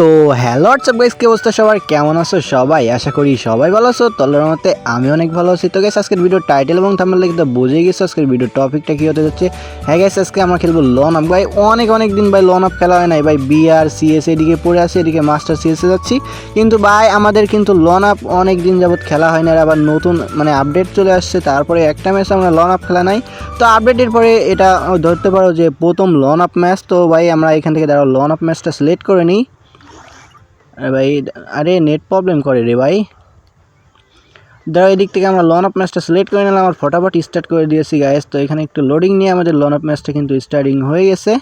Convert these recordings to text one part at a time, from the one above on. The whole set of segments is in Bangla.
তো হ্যালো হোয়াটসঅ্যাপ গাইস কি অবস্থা সবার? কেমন আছো সবাই? আশা করি সবাই ভালো আছো। তলার মতে আমি অনেক ভালো আছি। তো গাইস আজকের ভিডিও টাইটেল এবং থাম্বনেল দেখে তো বুঝেই গেছো আজকের ভিডিও টপিকটা কি হতে যাচ্ছে। হ্যাঁ গাইস আজকে আমরা খেলব লন আপ ভাই, অনেক অনেক দিন ভাই লন আপ খেলা হয় নাই। ভাই বিআর সিএস এদিকে পড়ে আছে, এদিকে মাস্টার সিএসে যাচ্ছি। কিন্তু ভাই, আমাদের কিন্তু লন আপ অনেক দিন যাবত খেলা হয় না আর আবার নতুন মানে আপডেট চলে আসছে। তারপরে একটা ম্যাচ আমরা লন আপ খেলা নাই। তো আপডেটের পরে এটা ধরতে পারো যে প্রথম লন আপ ম্যাচ তো ভাই, আমরা এখান থেকে দাঁড়াও লন আপ ম্যাচটা সিলেক্ট করে নিই। ভাই, আরে নেট প্রবলেম করে রে ভাই। দাঁড়াও এদিক থেকে আমরা লন অফ ম্যাচটা সিলেক্ট করে নিলাম, আর ফটাফট স্টার্ট করে দিয়েছি গায়েস তো এখানে একটু লোডিং নিয়ে আমাদের লন অফ ম্যাচটা কিন্তু স্টার্টিং হয়ে গেছে।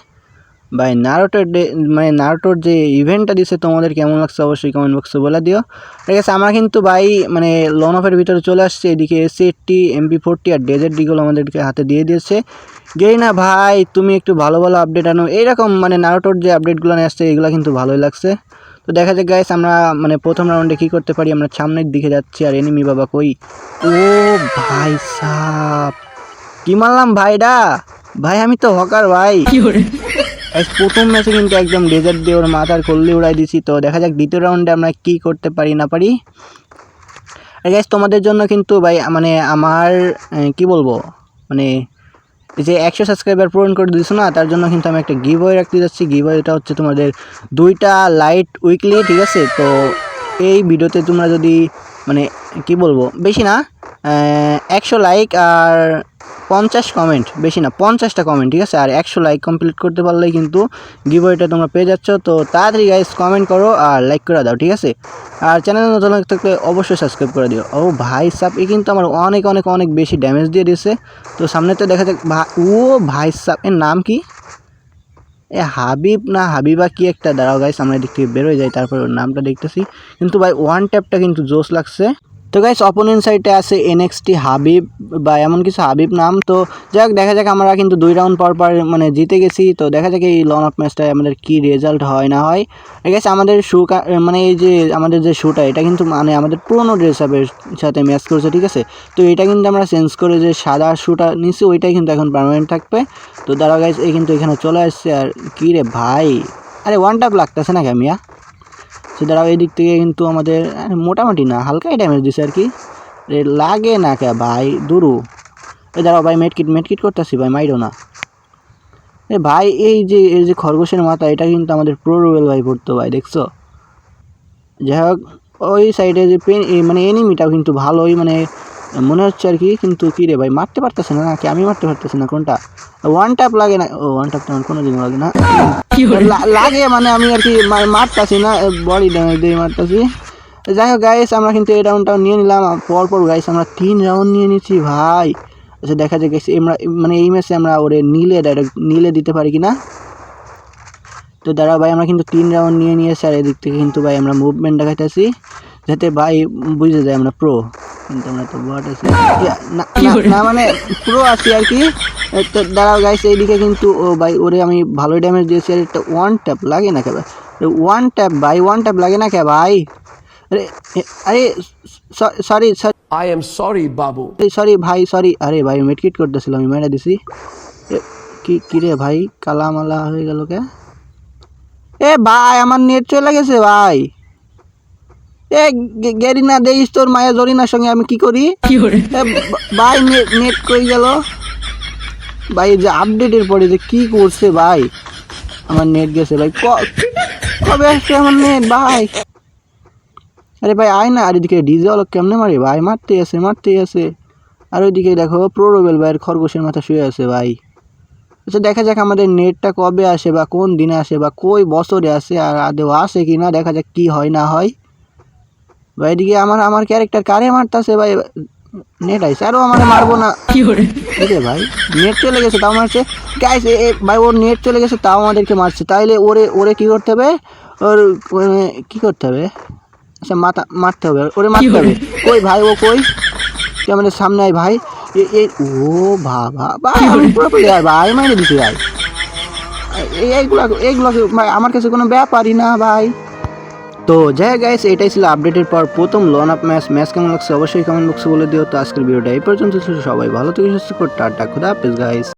ভাই নারোটোর ডে মানে নারোটোর যে ইভেন্টটা দিছে তোমাদের কেমন লাগছে অবশ্যই কমেন্ট বক্সে বলে দিও। ঠিক আছে, আমরা কিন্তু ভাই মানে লন অফের ভিতরে চলে আসছে, এদিকে এসি এইটটি এমপি ফোরটি আর ডেজার্ট ডিগুলো আমাদেরকে হাতে দিয়ে দিয়েছে। গেই না ভাই, তুমি একটু ভালো ভালো আপডেট আনো। এইরকম মানে নারোটোর যে আপডেটগুলো নিয়ে আসছে, এগুলো কিন্তু ভালোই লাগছে। তো দেখা যাক গাইস আমরা মানে প্রথম রাউন্ডে কী করতে পারি, আমরা সামনের দিকে যাচ্ছি, আর এনিমি বাবা কই? ও ভাই সাপ কি মারলাম ভাইডা? ভাই, আমি তো হকার ভাই। প্রথম ম্যাচে কিন্তু একদম ডেজার্ট দিয়ে ওর মাথার কল্লি উড়াই দিছি। তো দেখা যাক দ্বিতীয় রাউন্ডে আমরা কি করতে পারি না পারি। আর গাইস তোমাদের জন্য কিন্তু ভাই মানে আমার কি বলব? মানে যে একশো সাবস্ক্রাইবার পূরণ করে দিছো না, তার জন্য কিন্তু আমি একটা গিভ রাখতে যাচ্ছি। গিভ এটা হচ্ছে তোমাদের দুইটা লাইট উইকলি ঠিক আছে? তো এই ভিডিওতে তোমরা যদি মানে কি বলব? বেশি না একশো লাইক আর পঞ্চাশ কমেন্ট বেশি না, পঞ্চাশটা কমেন্ট ঠিক আছে? আর একশো লাইক কমপ্লিট করতে পারলেই কিন্তু গিভওয়েটা তোমরা পেয়ে যাচ্ছ। তো তাড়াতাড়ি গাইস কমেন্ট করো আর লাইক করে দাও, ঠিক আছে? আর চ্যানেল নতুন থাকলে অবশ্যই সাবস্ক্রাইব করে দিও। ও ভাই সাপ এ কিন্তু আমার অনেক অনেক অনেক বেশি ড্যামেজ দিয়ে দিয়েছে তো সামনে তো দেখা যাক ও ভাই সাপ এর নাম কি? এ হাবিব না হাবিবা কি একটা? দাঁড়াও গাইস আমরা এদিক থেকে বেরোয় যাই, তারপর ওর নামটা দেখতেছি। কিন্তু ভাই ওয়ান ট্যাপটা কিন্তু জোস লাগছে। তো গাইস অপোনেন্ট সাইডে আছে এনএক্সটি হাবিব বা এমন কিছু হাবিব নাম। তো যাই হোক দেখা যাক আমরা কিন্তু দুই রাউন্ড পর পর মানে জিতে গেছি। তো দেখা যাক এই লন অফ ম্যাচটায় আমাদের কি রেজাল্ট হয়, না হয়। গাইস আমাদের শু মানে এই যে আমাদের যে শুটা এটা কিন্তু মানে আমাদের পুরোনো ড্রেস আপের সাথে ম্যাচ করেছে, ঠিক আছে? তো এটা কিন্তু আমরা চেঞ্জ করে যে সাদা শুটা নিচ্ছি ওইটাই কিন্তু এখন পারমানেন্ট থাকবে। তো দাঁড়া গাইস এই কিন্তু এখানে চলে আসছে। আর কী রে ভাই? আরে ওয়ান টাপ লাগতেছে না ক্যামিয়া সে দাঁড়াও, এই দিক থেকে কিন্তু আমাদের মোটামুটি না, হালকাই ড্যামেজ দিছে আর কি। লাগে না কে ভাই, দুরু। এ দাঁড়াও ভাই মেটকিট মেটকিট করতেছি ভাই, মাইরো না। এ ভাই, এই যে এই যে খরগোশের মাথা, এটা কিন্তু আমাদের প্রো রুয়েল ভাই পড়তো ভাই, দেখছ? যাই হোক, ওই সাইডে যে পেন মানে এনিমিটাও কিন্তু ভালোই মানে মনে হচ্ছে আর কি কিন্তু কী রে ভাই মারতে পারতেছে না নাকি? আমি মারতে পারতেছি না কোনটা? ওয়ান ট্যাপ লাগে না। ও ওয়ান ট্যাপ তেমন কোনো দিন লাগে না। লাগে মানে আমি আর কি মারতাছি না বডি ড্যামেজ দিয়ে মারতাছি। যাই হোক গাইস আমরা কিন্তু এই রাউন্ডটাও নিয়ে নিলাম। পরপর পর পর গাইস আমরা তিন রাউন্ড নিয়ে নিচ্ছি ভাই। আচ্ছা দেখা যায় গেছে আমরা মানে এই ম্যাচে আমরা ওরে নীলে ডাইরেক্ট নীলে দিতে পারি কি না তো দাঁড়া ভাই আমরা কিন্তু তিন রাউন্ড নিয়ে নিয়েছি আর এদিক থেকে কিন্তু ভাই আমরা মুভমেন্ট দেখাইতেছি যাতে ভাই বুঝে যায় আমরা প্রো কিন্তু আমরা তো বট আছি। না! মানে প্রো আছি আর কি। এ তো দাঁড়াও গাইস এইদিকে কিন্তু ও ভাই ওরে আমি ভালো ড্যামেজ দিয়েছি। আর একটা ওয়ান ট্যাপ লাগে না কে ভাই? ওয়ান ট্যাপ ভাই ওয়ান ট্যাপ লাগে না কে ভাই? আরে আরে sorry sorry I am sorry, Babu. Sorry ভাই সরি আরে ভাই মেটকিট করতেছিলাম আমি মেরে দিছি। কি কি রে ভাই কালা মালা হয়ে গেল কে? এ ভাই আমার নেট চলে গেছে ভাই। এ গে- গেরি না দেখিস তোর মায়া জরিনার সঙ্গে আমি কি করি? ভাই নেট কই গেল? ভাই যে আপডেটের পরে যে কি করছে ভাই? আমার নেট গেছে ভাই। কবে আসছে আমার নেট ভাই? আরে ভাই আয় না। আর এদিকে ডিজে অলক কেমনে মারে ভাই? মারতে আছে মারতে আছে। আর ওইদিকে দেখো প্রোরোবেল ভাইয়ের খরগোশের মাথা শুয়ে আছে ভাই। আচ্ছা দেখা যাক আমাদের নেটটা কবে আসে বা কোন দিনে আসে বা কই বছরে আসে আর আদেও আসে কি না দেখা যাক কি হয় না হয়। ভাই এদিকে আমার আমার ক্যারেক্টার কারে মারতেছে ভাই? নেট আইসে আরও আমার মারবো না। রে ভাই নেট চলে গেছে তাও মারছে। গাইস ভাই ওর নেট চলে গেছে তাও আমাদেরকে মারছে। তাইলে ওরে ওরে কি করতে হবে? ওর কি করতে হবে? আচ্ছা মাথা মারতে হবে। ওরে মারতে হবে। কই ভাই ও কই? তুই আমাদের সামনে আয় ভাই। এ ও বাবা ভাই আমি পুরো প্লেয়ার ভাই মাইনে দিছি ভাই। এই- এইগুলা এইগুলো ভাই আমার কাছে কোনো ব্যাপারই না ভাই। তো যাই গাইস এটাই ছিল আপডেটের পর প্রথম লন আপ ম্যাচ ম্যাচ কেমন লাগছে অবশ্যই কমেন্ট বক্সে বলে দিও। তো আজকের ভিডিওটা এই পর্যন্ত ছিল সবাই ভালো থেকে, সুস্থ করে টাটা, খুদা হাফেজ গাইস